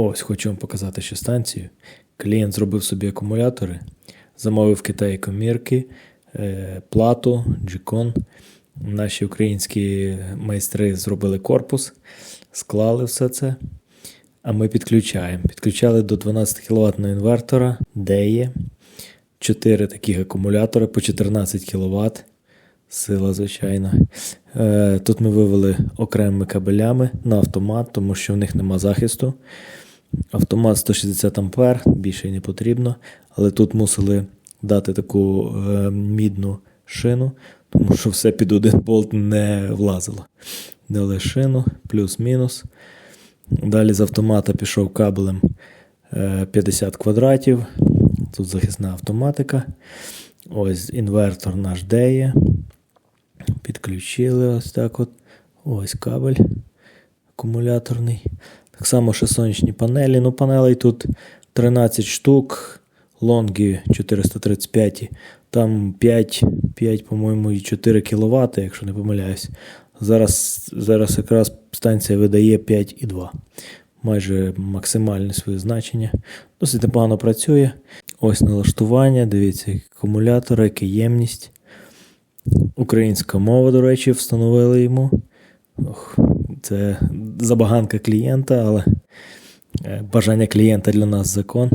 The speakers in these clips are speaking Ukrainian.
Ось хочу вам показати ще станцію. Клієнт зробив собі акумулятори, замовив в Китаї комірки, е, плату, джикон. Наші українські майстри зробили корпус, склали все це. А ми підключаємо. Підключали до 12 кВт інвертора, де є 4 таких акумулятори по 14 кВт. Сила, звичайно. Е, Тут ми вивели окремими кабелями на автомат, тому що в них нема захисту. Автомат 160 ампер, більше не потрібно. Але тут мусили дати таку е, мідну шину, тому що все під один болт не влазило. Дали шину, плюс-мінус. Далі з автомата пішов кабелем е, 50 квадратів. Тут захисна автоматика. Ось інвертор наш де є. Підключили ось так от. Ось кабель акумуляторний. Так само ще сонячні панелі. Ну, панелей тут 13 штук, лонги 435, там 5, 5 по-моєму, і 4 кВт, якщо не помиляюсь. Зараз, зараз якраз станція видає 5,2. Майже максимальне своє значення. Досить непогано працює. Ось налаштування, дивіться, акумулятор, яка ємність. Українська мова, до речі, встановили йому. Ох, це забаганка клієнта, але е, бажання клієнта для нас закон.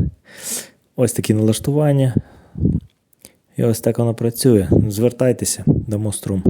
Ось такі налаштування. І ось так воно працює. Звертайтеся, до струм.